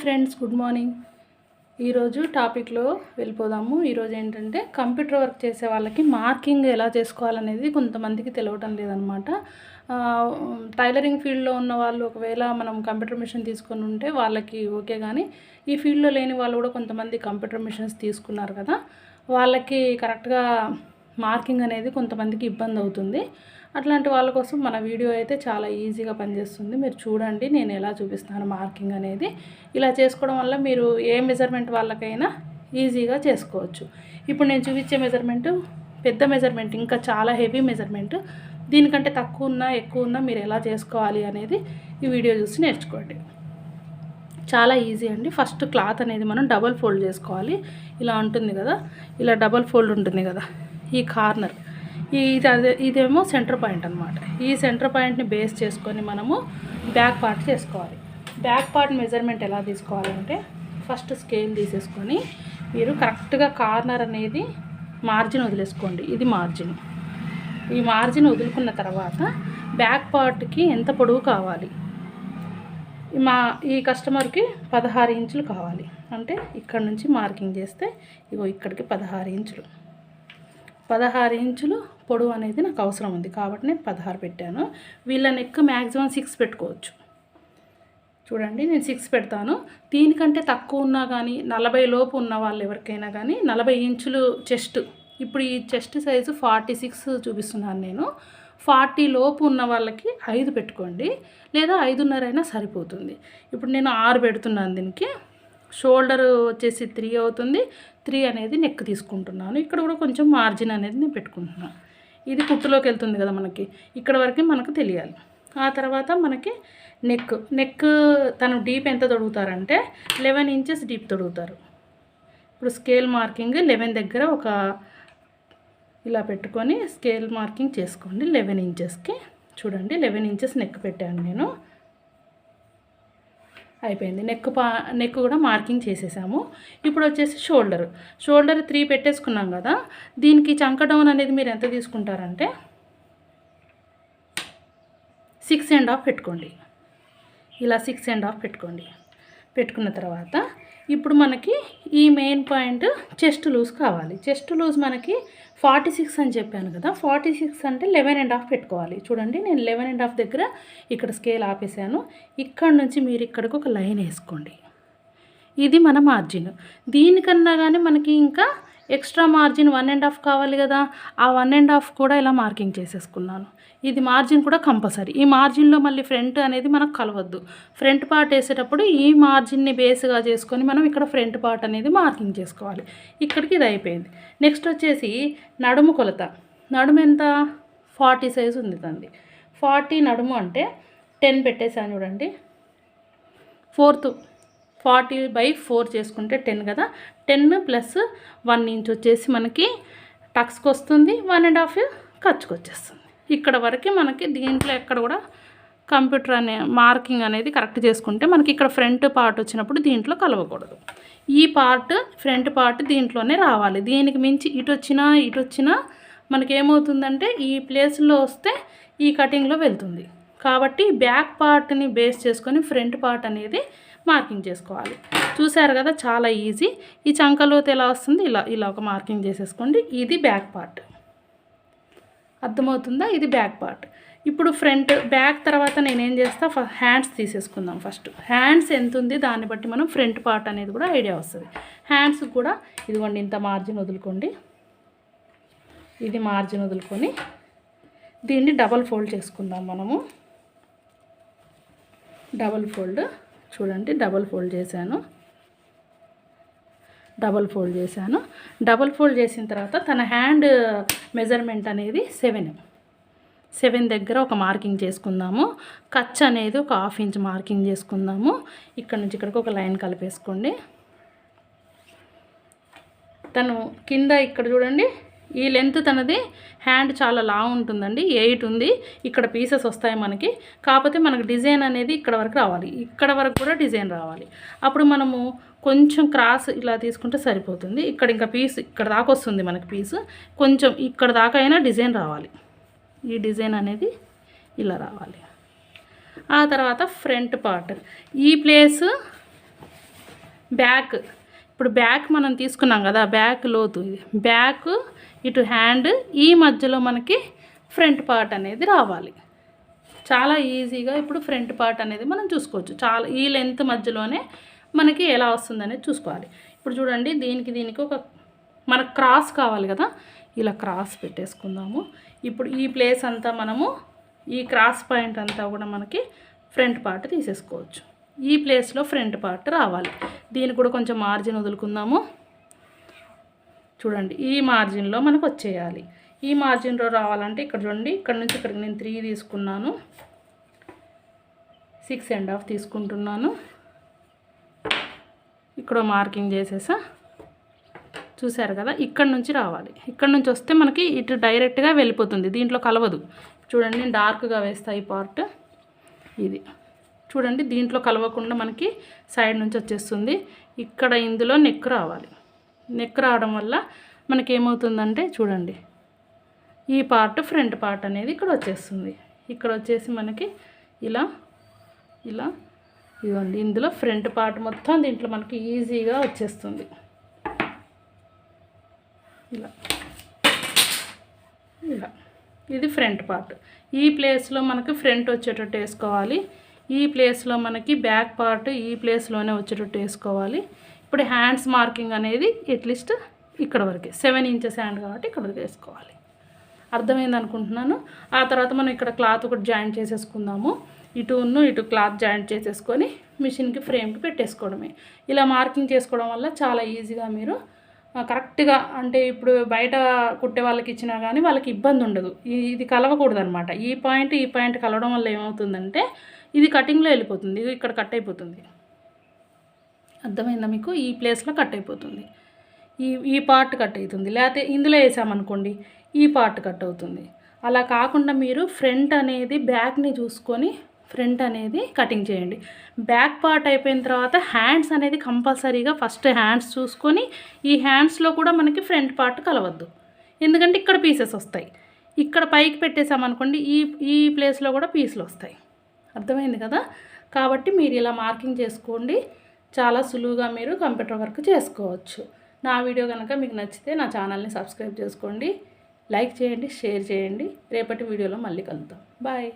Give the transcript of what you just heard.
Friends good morning ఈరోజు టాపిక్లో వెళ్ళిపోదాము. ఈరోజు ఏంటంటే కంప్యూటర్ వర్క్ చేసే వాళ్ళకి మార్కింగ్ ఎలా చేసుకోవాలనేది కొంతమందికి తెలియటం లేదనమాట. టైలరింగ్ ఫీల్డ్లో ఉన్న వాళ్ళు ఒకవేళ మనం కంప్యూటర్ మిషన్ తీసుకొని ఉంటే వాళ్ళకి ఓకే కానీ ఈ ఫీల్డ్లో లేని వాళ్ళు కూడా కొంతమంది కంప్యూటర్ మిషన్స్ తీసుకున్నారు కదా వాళ్ళకి కరెక్ట్గా మార్కింగ్ అనేది కొంతమందికి ఇబ్బంది అవుతుంది. అట్లాంటి వాళ్ళ కోసం మన వీడియో అయితే చాలా ఈజీగా పనిచేస్తుంది. మీరు చూడండి నేను ఎలా చూపిస్తాను మార్కింగ్ అనేది. ఇలా చేసుకోవడం వల్ల మీరు ఏ మెజర్మెంట్ వాళ్ళకైనా ఈజీగా చేసుకోవచ్చు. ఇప్పుడు నేను చూపించే మెజర్మెంటు పెద్ద మెజర్మెంట్ ఇంకా చాలా హెవీ మెజర్మెంట్. దీనికంటే తక్కువ ఉన్నా ఎక్కువ ఉన్నా మీరు ఎలా చేసుకోవాలి అనేది ఈ వీడియో చూసి నేర్చుకోండి. చాలా ఈజీ అండి. ఫస్ట్ క్లాత్ అనేది మనం డబల్ ఫోల్డ్ చేసుకోవాలి. ఇలా ఉంటుంది కదా? ఇలా డబల్ ఫోల్డ్ ఉంటుంది కదా? ఈ కార్నర్. ఇది అదే ఇదేమో సెంటర్ పాయింట్ అనమాట ఈ సెంటర్ పాయింట్ని బేస్ చేసుకొని మనము బ్యాక్ పార్ట్ చేసుకోవాలి. బ్యాక్ పార్ట్ మెజర్మెంట్ ఎలా తీసుకోవాలంటే ఫస్ట్ స్కేల్ తీసేసుకొని మీరు కరెక్ట్గా కార్నర్ అనేది మార్జిన్ వదిలేసుకోండి. ఇది మార్జిన్ ఈ మార్జిన్ వదులుకున్న తర్వాత బ్యాక్ పార్ట్కి ఎంత పొడవు కావాలి? మా ఈ కస్టమర్కి పదహారు ఇంచులు కావాలి. అంటే ఇక్కడ నుంచి మార్కింగ్ చేస్తే ఇగో ఇక్కడికి పదహారు ఇంచులు. పదహారు ఇంచులు పొడవు అనేది నాకు అవసరం ఉంది కాబట్టి నేను పదహారు పెట్టాను. వీళ్ళ నెక్ మ్యాక్సిమం సిక్స్ పెట్టుకోవచ్చు. చూడండి నేను సిక్స్ పెడతాను. దీనికంటే తక్కువ ఉన్నా కానీ నలభై లోపు ఉన్న వాళ్ళు ఎవరికైనా కానీ నలభై ఇంచులు చెస్ట్ ఇప్పుడు ఈ చెస్ట్ సైజు ఫార్టీ సిక్స్ చూపిస్తున్నాను నేను. ఫార్టీ లోపు ఉన్న వాళ్ళకి ఐదు పెట్టుకోండి. లేదా ఐదున్నర అయినా సరిపోతుంది. ఇప్పుడు నేను ఆరు పెడుతున్నాను దీనికి. షోల్డర్ వచ్చేసి త్రీ అవుతుంది. త్రీ అనేది నెక్ తీసుకుంటున్నాను. ఇక్కడ కూడా కొంచెం మార్జిన్ అనేది నేను పెట్టుకుంటున్నాను ఇది కుట్టులోకి వెళ్తుంది కదా మనకి. ఇక్కడ వరకే మనకు తెలియాలి. ఆ తర్వాత మనకి నెక్. నెక్ తను డీప్ ఎంత తొడుగుతారంటే లెవెన్ ఇంచెస్ డీప్ తొడుగుతారు. ఇప్పుడు స్కేల్ మార్కింగ్ లెవెన్ దగ్గర ఒక ఇలా పెట్టుకొని స్కేల్ మార్కింగ్ చేసుకోండి. లెవెన్ ఇంచెస్కి. చూడండి లెవెన్ ఇంచెస్ నెక్ పెట్టాను నేను. అయిపోయింది. నెక్ పా నెక్ కూడా మార్కింగ్ చేసేసాము. ఇప్పుడు వచ్చేసి షోల్డర్. షోల్డర్ త్రీ పెట్టేసుకున్నాం కదా. దీనికి చంక డౌన్ అనేది మీరు ఎంత తీసుకుంటారంటే సిక్స్ అండ్ హాఫ్ పెట్టుకోండి. ఇలా సిక్స్ అండ్ హాఫ్ పెట్టుకోండి. పెట్టుకున్న తర్వాత ఇప్పుడు మనకి ఈ మెయిన్ పాయింట్ చెస్ట్ లూజ్ కావాలి. చెస్ట్ లూజ్ మనకి ఫార్టీ సిక్స్ అని చెప్పాను కదా. ఫార్టీ సిక్స్ అంటే లెవెన్ అండ్ హాఫ్ పెట్టుకోవాలి. చూడండి నేను లెవెన్ అండ్ హాఫ్ దగ్గర ఇక్కడ స్కేల్ ఆపేసాను ఇక్కడ నుంచి మీరు ఇక్కడికి ఒక లైన్ వేసుకోండి. ఇది మన మార్జిన్ దీనికన్నా కానీ మనకి ఇంకా extra margin one and half కావాలి కదా. ఆ వన్ అండ్ హాఫ్ కూడా ఇలా మార్కింగ్ చేసేసుకున్నాను. ఇది మార్జిన్ కూడా కంపల్సరీ. ఈ మార్జిన్లో మళ్ళీ ఫ్రంట్ అనేది మనకు కలవద్దు. ఫ్రంట్ పార్ట్ వేసేటప్పుడు ఈ మార్జిన్ని బేస్గా చేసుకొని మనం ఇక్కడ ఫ్రంట్ పార్ట్ అనేది మార్కింగ్ చేసుకోవాలి. ఇక్కడికి ఇది అయిపోయింది. నెక్స్ట్ వచ్చేసి నడుము కొలత. నడుము ఎంత? ఫార్టీ సైజ్ ఉంది తంది ఫార్టీ నడుము అంటే టెన్ పెట్టేశాను చూడండి. ఫోర్త్ ఫార్టీ బై ఫోర్ చేసుకుంటే టెన్ కదా. టెన్ ప్లస్ వన్ ఇంచ్ వచ్చేసి మనకి టక్స్కి వస్తుంది వన్ అండ్ హాఫ్ ఖర్చుకు వచ్చేస్తుంది. ఇక్కడ వరకు మనకి దీంట్లో ఎక్కడ కూడా కంప్యూటర్ అనే మార్కింగ్ అనేది కరెక్ట్ చేసుకుంటే మనకి ఇక్కడ ఫ్రంట్ పార్ట్ వచ్చినప్పుడు దీంట్లో కలవకూడదు. ఈ పార్ట్ ఫ్రంట్ పార్ట్ దీంట్లోనే రావాలి. దీనికి మించి ఇటు వచ్చినా ఇటు వచ్చినా మనకి ఏమవుతుందంటే ఈ ప్లేస్లో వస్తే ఈ కటింగ్లో వెళ్తుంది. కాబట్టి బ్యాక్ పార్ట్ని బేస్ చేసుకొని ఫ్రంట్ పార్ట్ అనేది మార్కింగ్ చేసుకోవాలి. చూశారు కదా చాలా ఈజీ. ఈ చంకలోతు ఎలా వస్తుంది? ఇలా ఇలా ఒక మార్కింగ్ చేసేసుకోండి. ఇది బ్యాక్ పార్ట్. అర్థమవుతుందా? ఇది బ్యాక్ పార్ట్. ఇప్పుడు ఫ్రంట్ బ్యాక్ తర్వాత నేనేం చేస్తా? హ్యాండ్స్ తీసేసుకుందాం ఫస్ట్. హ్యాండ్స్ ఎంత ఉంది? దాన్ని బట్టి మనం ఫ్రంట్ పార్ట్ అనేది కూడా ఐడియా వస్తుంది. హ్యాండ్స్ కూడా ఇదిగోండి ఇంత మార్జిన్ వదులుకోండి. ఇది మార్జిన్ వదులుకొని దీన్ని డబల్ ఫోల్డ్ చేసుకుందాం మనము. Double fold. చూడండి డబల్ ఫోల్డ్ చేశాను. డబల్ ఫోల్డ్ చేశాను. డబల్ ఫోల్డ్ చేసిన తర్వాత తన హ్యాండ్ మెజర్మెంట్ అనేది సెవెన్ సెవెన్ దగ్గర ఒక మార్కింగ్ చేసుకుందాము. కచ్ అనేది ఒక హాఫ్ ఇంచ్ మార్కింగ్ చేసుకుందాము. ఇక్కడ నుంచి ఇక్కడికి ఒక లైన్ కలిపేసుకోండి. తను కింద ఇక్కడ చూడండి ఈ లెంత్ తనది హ్యాండ్ చాలా లాంగ్ ఉంటుందండి. ఎయిట్ ఉంది. ఇక్కడ పీసెస్ వస్తాయి మనకి. కాకపోతే మనకు డిజైన్ అనేది ఇక్కడ వరకు రావాలి. ఇక్కడ వరకు కూడా డిజైన్ రావాలి. అప్పుడు మనము కొంచెం క్రాస్ ఇలా తీసుకుంటే సరిపోతుంది. ఇక్కడ ఇంకా పీస్ ఇక్కడ దాకా వస్తుంది మనకి పీస్ కొంచెం ఇక్కడ దాకా అయినా డిజైన్ రావాలి. ఈ డిజైన్ అనేది ఇలా రావాలి. ఆ తర్వాత ఫ్రంట్ పార్ట్ ఈ ప్లేస్ బ్యాక్ ఇప్పుడు బ్యాక్ మనం తీసుకున్నాం కదా బ్యాక్ లోతు బ్యాక్ ఇటు హ్యాండ్ ఈ మధ్యలో మనకి ఫ్రంట్ పార్ట్ అనేది రావాలి. చాలా ఈజీగా ఇప్పుడు ఫ్రంట్ పార్ట్ అనేది మనం చూసుకోవచ్చు. చాలా ఈ లెంత్ మధ్యలోనే మనకి ఎలా వస్తుందనేది చూసుకోవాలి. ఇప్పుడు చూడండి దీనికి దీనికి ఒక మనకు క్రాస్ కావాలి కదా ఇలా క్రాస్ పెట్టేసుకుందాము. ఇప్పుడు ఈ ప్లేస్ అంతా మనము ఈ క్రాస్ పాయింట్ అంతా కూడా మనకి ఫ్రంట్ పార్ట్ తీసేసుకోవచ్చు. ఈ ప్లేస్లో ఫ్రంట్ పార్ట్ రావాలి. దీన్ని కూడా కొంచెం మార్జిన్ వదులుకుందాము. చూడండి ఈ మార్జిన్లో మనకు వచ్చేయాలి. ఈ మార్జిన్లో రావాలంటే ఇక్కడ చూడండి ఇక్కడ నుంచి ఇక్కడికి నేను త్రీ తీసుకున్నాను. సిక్స్ అండ్ హాఫ్ తీసుకుంటున్నాను. ఇక్కడ మార్కింగ్ చేసేసా? చూశారు కదా ఇక్కడ నుంచి రావాలి. ఇక్కడ నుంచి వస్తే మనకి ఇటు డైరెక్ట్గా వెళ్ళిపోతుంది దీంట్లో కలవదు. చూడండి నేను డార్క్గా వేస్తా ఈ పార్ట్. ఇది. చూడండి దీంట్లో కలవకుండా మనకి సైడ్ నుంచి వచ్చేస్తుంది. ఇక్కడ ఇందులో నెక్ రావాలి. నెక్ రావడం వల్ల మనకి ఏమవుతుందంటే చూడండి ఈ పార్ట్ ఫ్రంట్ పార్ట్ అనేది ఇక్కడ వచ్చేస్తుంది. ఇక్కడ వచ్చేసి మనకి ఇలా ఇలా ఇదిగోండి ఇందులో ఫ్రంట్ పార్ట్ మొత్తం దీంట్లో మనకి ఈజీగా వచ్చేస్తుంది. ఇలా ఇలా. ఇది ఫ్రంట్ పార్ట్ ఈ ప్లేస్లో మనకి ఫ్రంట్ వచ్చేటట్టు వేసుకోవాలి. ఈ ప్లేస్లో మనకి బ్యాక్ పార్ట్ ఈ ప్లేస్లోనే వచ్చేటట్టు వేసుకోవాలి. ఇప్పుడు హ్యాండ్స్ మార్కింగ్ అనేది అట్లీస్ట్ ఇక్కడ వరకే సెవెన్ ఇంచెస్ హ్యాండ్ కాబట్టి ఇక్కడ వరకు వేసుకోవాలి. అర్థమైంది అనుకుంటున్నాను? ఆ తర్వాత మనం ఇక్కడ క్లాత్ ఒకటి జాయింట్ చేసేసుకుందాము. ఇటు ఉన్ను ఇటు క్లాత్ జాయింట్ చేసేసుకొని మిషన్కి ఫ్రేమ్కి పెట్టేసుకోవడమే. ఇలా మార్కింగ్ చేసుకోవడం వల్ల చాలా ఈజీగా మీరు కరెక్ట్గా అంటే ఇప్పుడు బయట కుట్టే వాళ్ళకి ఇచ్చినా కానీ వాళ్ళకి ఇబ్బంది ఉండదు. ఇది కలవకూడదు అనమాట ఈ పాయింట్ ఈ పాయింట్ కలవడం వల్ల ఏమవుతుందంటే ఇది కటింగ్లో వెళ్ళిపోతుంది. ఇది ఇక్కడ కట్ అయిపోతుంది. అర్థమైందా మీకు? ఈ ప్లేస్లో కట్ అయిపోతుంది. ఈ ఈ పార్ట్ కట్ అవుతుంది. లేకపోతే ఇందులో వేసామనుకోండి ఈ పార్ట్ కట్ అవుతుంది. అలా కాకుండా మీరు ఫ్రంట్ అనేది బ్యాక్ని చూసుకొని ఫ్రంట్ అనేది కటింగ్ చేయండి. బ్యాక్ పార్ట్ అయిపోయిన తర్వాత హ్యాండ్స్ అనేది కంపల్సరీగా ఫస్ట్ హ్యాండ్స్ చూసుకొని ఈ హ్యాండ్స్లో కూడా మనకి ఫ్రంట్ పార్ట్ కలవద్దు. ఎందుకంటే ఇక్కడ పీసెస్ వస్తాయి. ఇక్కడ పైకి పెట్టేసామనుకోండి ఈ ఈ ప్లేస్లో కూడా పీసులు వస్తాయి. అర్థమైంది కదా? కాబట్టి మీరు ఇలా మార్కింగ్ చేసుకోండి. చాలా సులువుగా మీరు కంప్యూటర్ వర్క్ చేసుకోవచ్చు. నా వీడియో కనుక మీకు నచ్చితే నా ఛానల్ని సబ్స్క్రైబ్ చేసుకోండి. లైక్ చేయండి షేర్ చేయండి. రేపటి వీడియోలో మళ్ళీ కలుద్దాం. బాయ్.